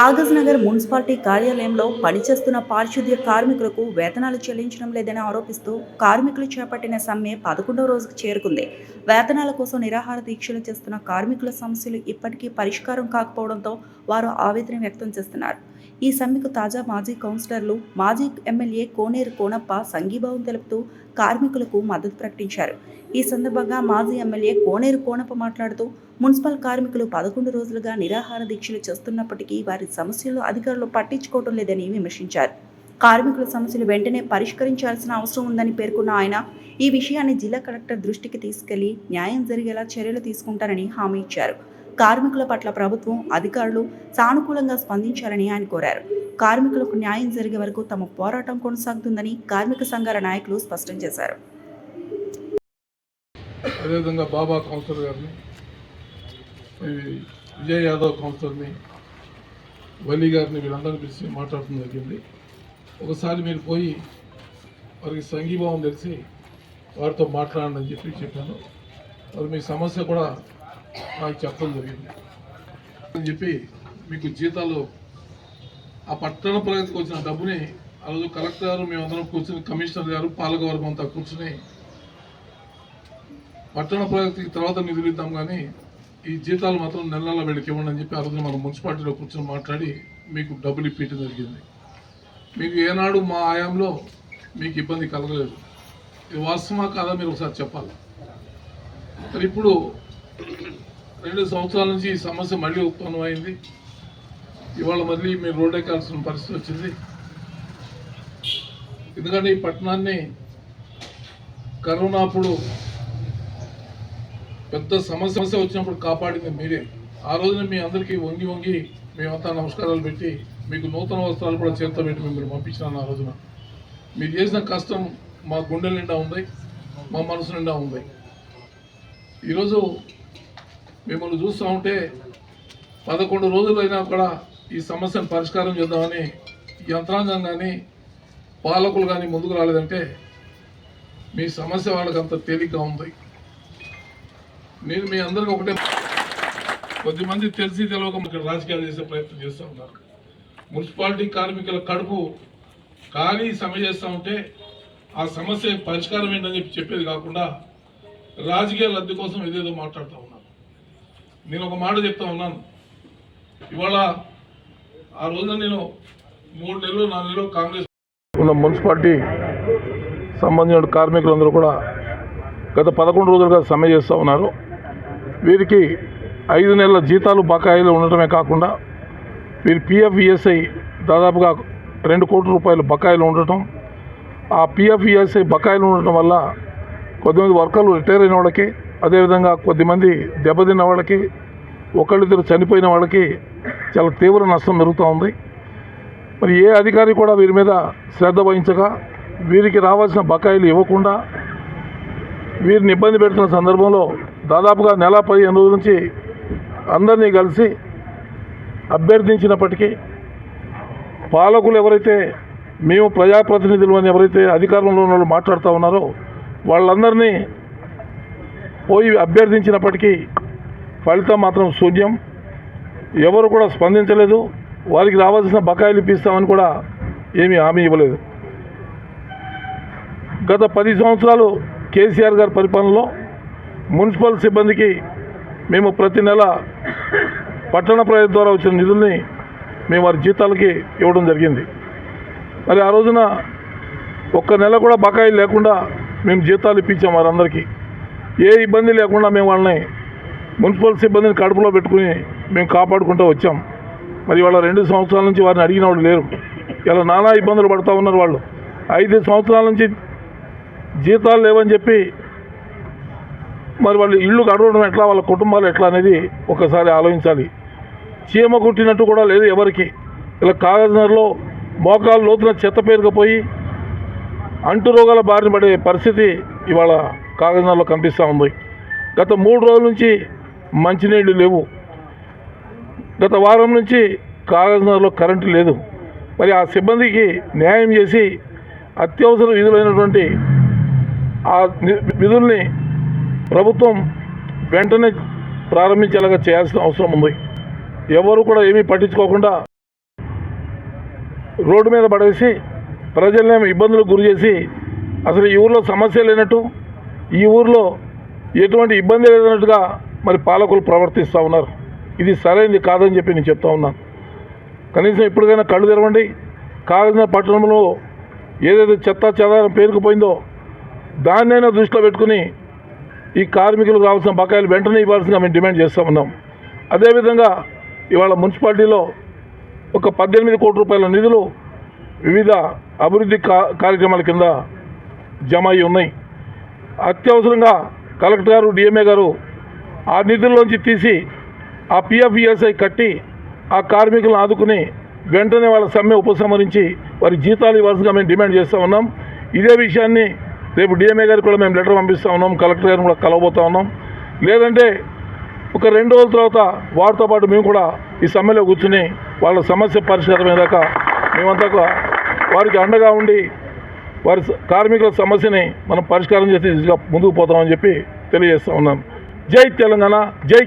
Kagaz Nagar municipality కార్యాలయంలో పనిచేస్తున్న పారిశుద్ధ్య కార్మికులకు వేతనాలు చెల్లించడం లేదని ఆరోపిస్తూ కార్మికులు చేపట్టిన సమ్మె పదకొండవ రోజుకు చేరుకుంది. వేతనాల కోసం నిరాహార దీక్షలు చేస్తున్న కార్మికుల సమస్యలు ఇప్పటికీ పరిష్కారం కాకపోవడంతో వారు ఆవేదన వ్యక్తం చేస్తున్నారు. ఈ సమ్మెకు తాజా మాజీ కౌన్సిలర్లు మాజీ ఎమ్మెల్యే కోనేరు కోనప్ప సంఘీభావం తెలుపుతూ కార్మికులకు మద్దతు ప్రకటించారు. ఈ సందర్భంగా మాజీ ఎమ్మెల్యే కోనేరు కోనప్ప మాట్లాడుతూ మున్సిపల్ కార్మికులు పదకొండు రోజులుగా నిరాహార దీక్షలు చేస్తున్నప్పటికీ వారి సమస్యలు అధికారులు పట్టించుకోవడం లేదని విమర్శించారు. కార్మికుల సమస్యలు వెంటనే పరిష్కరించాల్సిన అవసరం ఉందని పేర్కొన్న ఆయన ఈ విషయాన్ని జిల్లా కలెక్టర్ దృష్టికి తీసుకెళ్ళి న్యాయం జరిగేలా చర్యలు తీసుకుంటారని హామీ ఇచ్చారు. కార్మికుల పట్ల ప్రభుత్వం అధికారులు సానుకూలంగా స్పందించాలని ఆయన కోరారు. కార్మికులకు న్యాయం జరిగే వరకు తమ పోరాటం కొనసాగుతుందని కార్మిక సంఘాల నాయకులు స్పష్టం చేశారు. అదేవిధంగా బాబా కౌన్సిలర్ గారిని విజయ్ యాదవ్ కౌన్సిలర్ని వల్లి గారిని వీళ్ళందరినీ పిలిచి మాట్లాడటం జరిగింది. ఒకసారి మీరు పోయి వారికి సంఘీభావం తెలిసి వారితో మాట్లాడండి అని చెప్పి చెప్పాను. మరి మీ సమస్య కూడా నాకు చెప్పడం జరిగింది. అని చెప్పి మీకు జీతాలు ఆ పట్టణ ప్రగతికి వచ్చిన డబ్బుని ఆ రోజు కలెక్టర్ గారు మేమందరం కూర్చుని కమిషనర్ గారు పాలకవర్గం అంతా కూర్చుని పట్టణ ప్రగతికి తర్వాత నిధులు ఇద్దాం కానీ ఈ జీతాలు మాత్రం నెల నెల వీళ్ళకి ఇవ్వండి అని చెప్పి ఆ రోజున మనం మున్సిపాలిటీలో కూర్చొని మాట్లాడి మీకు డబ్బులు ఇప్పించడం జరిగింది. మీకు ఏనాడు మా ఆయాంలో మీకు ఇబ్బంది కలగలేదు. ఇది వాస్తవమా కాదా మీరు ఒకసారి చెప్పాలి. మరి ఇప్పుడు రెండు సంవత్సరాల నుంచి ఈ సమస్య మళ్ళీ ఉత్పన్నం అయింది ఇవాళ మళ్ళీ మీరు రోడ్ ఎక్కాల్సిన పరిస్థితి వచ్చింది. ఎందుకంటే ఈ పట్టణాన్ని కరోనా అప్పుడు పెద్ద సమస్య సమస్య వచ్చినప్పుడు కాపాడింది మీరే. ఆ రోజున మీ అందరికీ వంగి వంగి మేమంతా నమస్కారాలు పెట్టి మీకు నూతన వస్త్రాలు కూడా చేత పెట్టి మిమ్మల్ని పంపించినాను ఆ రోజున. మీరు చేసిన కష్టం మా గుండెల నిండా ఉంది మా మనసు నిండా ఉంది. ఈరోజు మిమ్మల్ని చూస్తూ ఉంటే పదకొండు రోజులైనా కూడా ఈ సమస్యను పరిష్కారం చేద్దామని యంత్రాంగం కానీ పాలకులు కానీ ముందుకు రాలేదంటే మీ సమస్య వాళ్ళకి అంత తేలిగ్గా ఉంది. నేను మీ అందరికి ఒకటే కొద్దిమంది తెలిసి తెలియక ఇక్కడ రాజకీయాలు చేసే ప్రయత్నం చేస్తూ ఉన్నారు. మున్సిపాలిటీ కార్మికుల కడుపు ఖాళీ సమ్మె చేస్తూ ఉంటే ఆ సమస్య పరిష్కారం ఏంటని చెప్పి చెప్పేది కాకుండా రాజకీయ లబ్ధి కోసం ఏదేదో మాట్లాడుతూ ఉన్నారు. నేను ఒక మాట చెప్తా ఉన్నాను. ఇవాళ ఆ రోజున నేను మూడు నెలలు నాలుగు నెలలు కాంగ్రెస్ ఉన్న మున్సిపాలిటీ సంబంధించిన కార్మికులందరూ కూడా గత పదకొండు రోజులుగా సమ్మె చేస్తూ ఉన్నారు. వీరికి ఐదు నెలల జీతాలు బకాయిలు ఉండటమే కాకుండా వీరి పిఎఫ్ ఈఎస్ఐ దాదాపుగా రెండు కోట్ల రూపాయలు బకాయిలు ఉండటం ఆ పిఎఫ్ ఈఎస్ఐ బకాయిలు ఉండటం వల్ల కొద్దిమంది వర్కర్లు రిటైర్ అయిన వాళ్ళకి అదేవిధంగా కొద్దిమంది దెబ్బతిన్న వాళ్ళకి ఒకళ్ళిద్దరు చనిపోయిన వాళ్ళకి చాలా తీవ్ర నష్టం జరుగుతూ ఉంది. మరి ఏ అధికారి కూడా వీరి మీద శ్రద్ధ వహించగా వీరికి రావాల్సిన బకాయిలు ఇవ్వకుండా వీరిని ఇబ్బంది పెడుతున్న సందర్భంలో దాదాపుగా నెల పదిహేను రోజుల నుంచి అందరినీ కలిసి అభ్యర్థించినప్పటికీ పాలకులు ఎవరైతే మేము ప్రజాప్రతినిధులు అని ఎవరైతే అధికారంలో ఉన్న వాళ్ళు మాట్లాడుతూ ఉన్నారో వాళ్ళందరినీ పోయి అభ్యర్థించినప్పటికీ ఫలితం మాత్రం శూన్యం. ఎవరు కూడా స్పందించలేదు. వారికి రావాల్సిన బకాయిలు ఇప్పిస్తామని కూడా ఏమీ హామీ ఇవ్వలేదు. గత పది సంవత్సరాలు కేసీఆర్ గారి పరిపాలనలో మున్సిపల్ సిబ్బందికి మేము ప్రతి నెల పట్టణ ప్రజల ద్వారా వచ్చిన నిధుల్ని మేము వారి జీతాలకి ఇవ్వడం జరిగింది. మరి ఆ రోజున ఒక్క నెల కూడా బకాయిలు లేకుండా మేము జీతాలు ఇప్పించాం వారందరికీ. ఏ ఇబ్బంది లేకుండా మేము వాళ్ళని మున్సిపల్ సిబ్బందిని కడుపులో పెట్టుకుని మేము కాపాడుకుంటూ వచ్చాం. మరి వాళ్ళ రెండు సంవత్సరాల నుంచి వారిని అడిగిన వాళ్ళు లేరు. ఇలా నానా ఇబ్బందులు పడుతూ ఉన్నారు వాళ్ళు. ఐదు సంవత్సరాల నుంచి జీతాలు లేవని చెప్పి మరి వాళ్ళు ఇల్లు గడవడం ఎట్లా వాళ్ళ కుటుంబాలు ఎట్లా అనేది ఒకసారి ఆలోచించాలి. చీమ కుట్టినట్టు కూడా లేదు ఎవరికి. ఇలా కాగజ్నగర్లో మోకాలు లోతున చెత్త పేరుకుపోయి అంటు రోగాల బారిన పడే పరిస్థితి ఇవాళ కాగజ్నగర్లో కనిపిస్తూ ఉంది. గత మూడు రోజుల నుంచి మంచినీళ్ళు లేవు. గత వారం నుంచి కాగజ్నగర్లో కరెంటు లేదు. మరి ఆ సిబ్బందికి న్యాయం చేసి అత్యవసర విధులైనటువంటి ఆ ని- విధుల్ని ప్రభుత్వం వెంటనే ప్రారంభించేలాగా చేయాల్సిన అవసరం ఉంది. ఎవరు కూడా ఏమీ పట్టించుకోకుండా రోడ్డు మీద పడేసి ప్రజల్నేమో ఇబ్బందులకు గురి చేసి అసలు ఈ ఊర్లో సమస్య లేనట్టు ఈ ఊర్లో ఎటువంటి ఇబ్బంది లేదన్నట్టుగా మరి పాలకులు ప్రవర్తిస్తూ ఉన్నారు. ఇది సరైనది కాదని చెప్పి నేను చెప్తా ఉన్నాను కనీసం ఇప్పటికైనా కళ్ళు తెరవండి. కాకినాడ పట్టణంలో ఏదైతే చెత్త చెదారం పేరుకుపోయిందో దాన్నైనా దృష్టిలో పెట్టుకుని ఈ కార్మికులకు రావాల్సిన బకాయిలు వెంటనే ఇవ్వాల్సిందిగా మేము డిమాండ్ చేస్తూ ఉన్నాం. అదేవిధంగా ఇవాళ మున్సిపాలిటీలో ఒక పద్దెనిమిది కోట్ల రూపాయల నిధులు వివిధ అభివృద్ధి కా కార్యక్రమాల కింద జమ అయి ఉన్నాయి. అత్యవసరంగా కలెక్టర్ గారు డిఎంఏ గారు ఆ నిధుల్లోంచి తీసి ఆ పిఎఫ్ఈఎస్ఐ కట్టి ఆ కార్మికులను ఆదుకుని వెంటనే వాళ్ళ సమ్మె ఉపసంహరించి వారి జీతాలు ఇవ్వాల్సిగా మేము డిమాండ్ చేస్తూ ఉన్నాం. ఇదే విషయాన్ని రేపు డిఎంఏ గారికి కూడా మేము లెటర్ పంపిస్తూ ఉన్నాం. కలెక్టర్ గారిని కూడా కలవబోతా ఉన్నాం. లేదంటే ఒక రెండు రోజుల తర్వాత వారితో పాటు మేము కూడా ఈ సమ్మెలో కూర్చుని వాళ్ళ సమస్య పరిష్కారమయ్యేదాకా మేమంతా వారికి అండగా ఉండి వారి కార్మికుల సమస్యని మనం పరిష్కారం చేసి ముందుకు పోతామని చెప్పి తెలియజేస్తా ఉన్నాను. జై తెలంగాణ జై